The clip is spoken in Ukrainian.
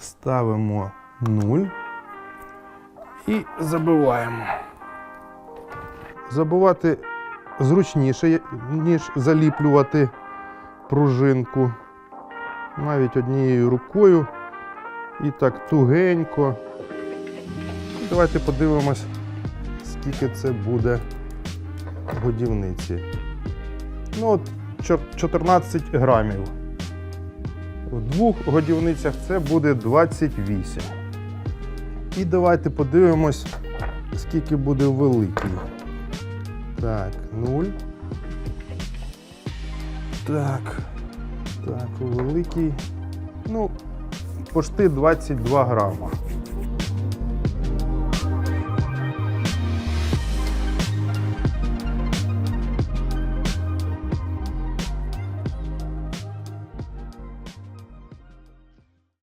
ставимо 0 і забиваємо. Забивати зручніше, ніж заліплювати пружинку. Навіть однією рукою. І так тугенько. Давайте подивимось, скільки це буде годівниці. Ну, от 14 грамів. В двох годівницях це буде 28. І давайте подивимось, скільки буде великий. Так, 0. Так. Так, великий. Ну, почти 22 грама.